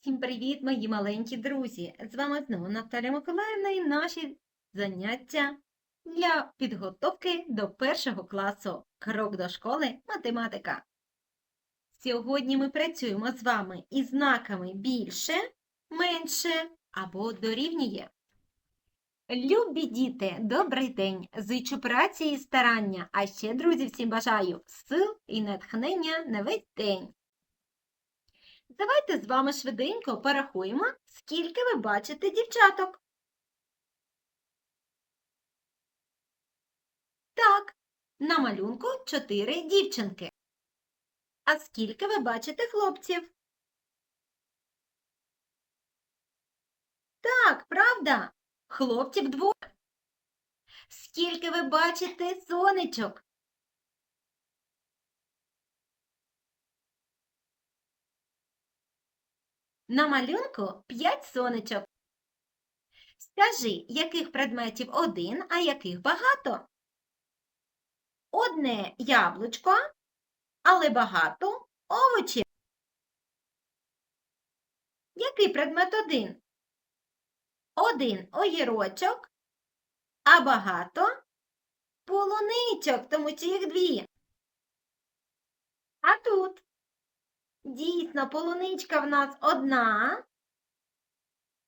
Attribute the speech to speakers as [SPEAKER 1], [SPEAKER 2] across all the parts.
[SPEAKER 1] Всім привіт, мої маленькі друзі! З вами знову Наталя Миколаївна і наші заняття для підготовки до першого класу Крок до школи математика. Сьогодні ми працюємо з вами із знаками більше, менше або дорівнює. Любі діти, добрий день! Зичу праці і старання, а ще, друзі, всім бажаю сил і натхнення на весь день. Давайте з вами швиденько порахуємо, скільки ви бачите дівчаток. Так, на малюнку чотири дівчинки. А скільки ви бачите хлопців? Так, правда? Хлопців двоє. Скільки ви бачите сонечок? На малюнку 5 сонечок. Скажи, яких предметів один, а яких багато? Одне яблучко, але багато овочів. Який предмет один? Один огірочок, а багато полуничок, тому що їх дві. А тут? Дійсно, полуничка в нас одна,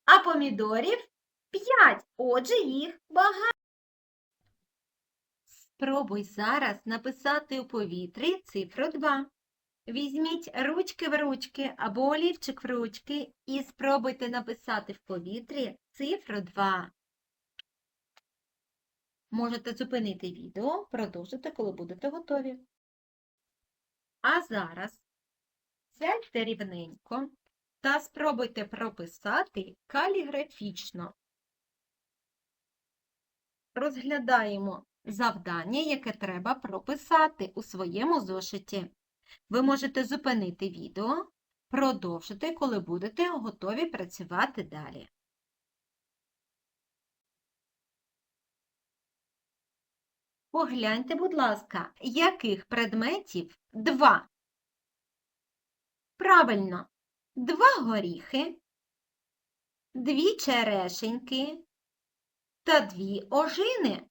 [SPEAKER 1] а помідорів п'ять, отже, їх багато. Спробуй зараз написати у повітрі цифру 2. Візьміть ручки в ручки або олівчик в ручки і спробуйте написати в повітрі цифру 2. Можете зупинити відео, продовжити, коли будете готові. А зараз Сядьте рівненько та спробуйте прописати каліграфічно. Розглядаємо завдання, яке треба прописати у своєму зошиті. Ви можете зупинити відео, продовжити, коли будете готові працювати далі. Погляньте, будь ласка, яких предметів два. Правильно, два горіхи, дві черешеньки та дві ожини.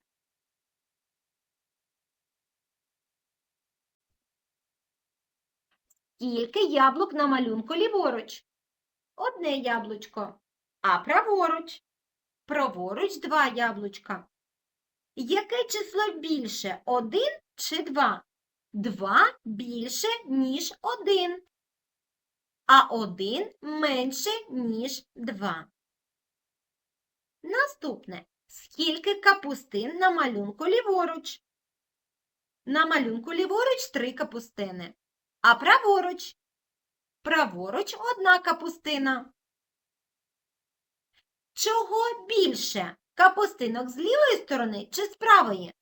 [SPEAKER 1] Скільки яблук на малюнку ліворуч? Одне яблучко, а праворуч? Праворуч два яблучка. Яке число більше, один чи два? Два більше, ніж один а 1 менше, ніж 2. Наступне. Скільки капустин на малюнку ліворуч? На малюнку ліворуч три капустини. А праворуч? Праворуч одна капустина. Чого більше? Капустинок з лівої сторони чи з правої?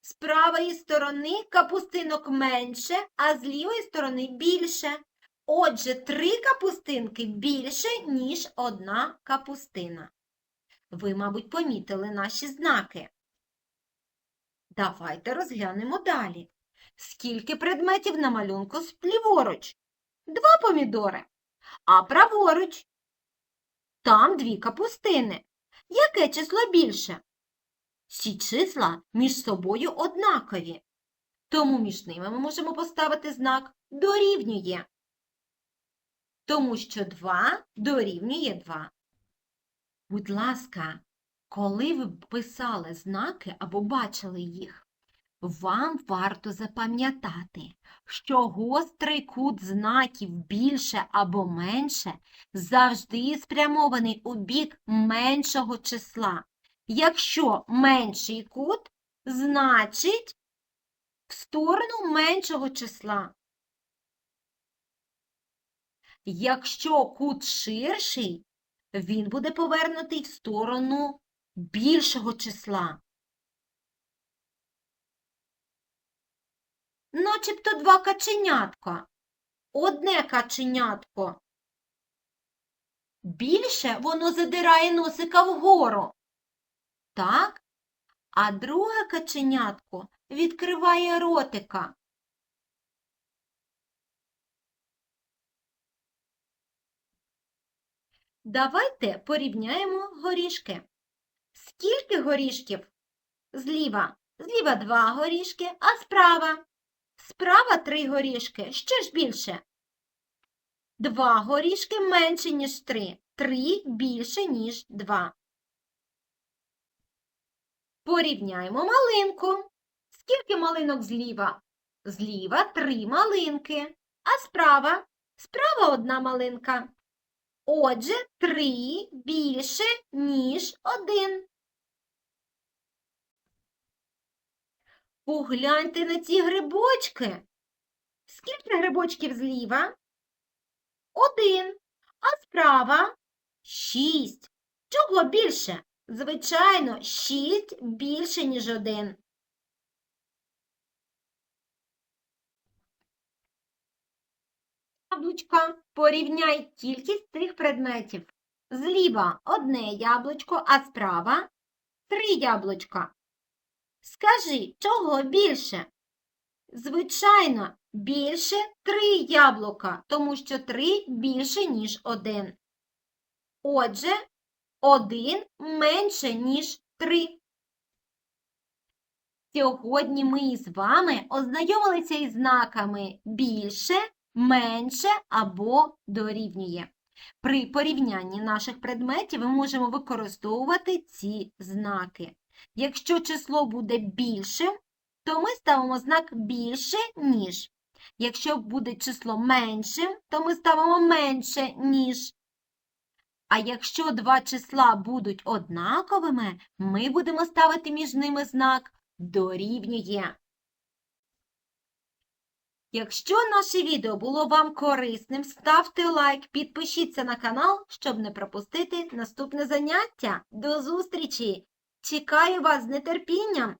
[SPEAKER 1] З правої сторони капустинок менше, а з лівої сторони більше. Отже, три капустинки більше, ніж одна капустина. Ви, мабуть, помітили наші знаки. Давайте розглянемо далі. Скільки предметів на малюнку ліворуч? Два помідори. А праворуч? Там дві капустини. Яке число більше? Ці числа між собою однакові. Тому між ними ми можемо поставити знак дорівнює тому що 2 дорівнює 2. Будь ласка, коли ви писали знаки або бачили їх, вам варто запам'ятати, що гострий кут знаків більше або менше завжди спрямований у бік меншого числа. Якщо менший кут, значить в сторону меншого числа. Якщо кут ширший, він буде повернутий в сторону більшого числа. Начебто два каченятка. Одне каченятко. Більше воно задирає носика вгору. Так? А друге каченятко відкриває ротика. Давайте порівняємо горішки. Скільки горішків? Зліва. Зліва два горішки, а справа. Справа три горішки. Що ж більше? Два горішки менше, ніж три. Три більше, ніж два. Порівняємо малинку. Скільки малинок зліва? Зліва три малинки. А справа? Справа одна малинка. Отже, три більше, ніж один. Погляньте на ці грибочки. Скільки грибочків зліва? Один. А справа? Шість. Чого більше? Звичайно, шість більше, ніж один. Яблучка. Порівняй кількість цих предметів. Зліва одне яблучко, а справа три яблучка. Скажи, чого більше? Звичайно, більше три яблука, тому що три більше, ніж один. Отже, один менше, ніж три. Сьогодні ми з вами ознайомилися із знаками більше, менше або дорівнює. При порівнянні наших предметів ми можемо використовувати ці знаки. Якщо число буде більшим, то ми ставимо знак більше, ніж. Якщо буде число меншим, то ми ставимо менше, ніж. А якщо два числа будуть однаковими, ми будемо ставити між ними знак дорівнює. Якщо наше відео було вам корисним, ставте лайк, підпишіться на канал, щоб не пропустити наступне заняття. До зустрічі! Чекаю вас з нетерпінням!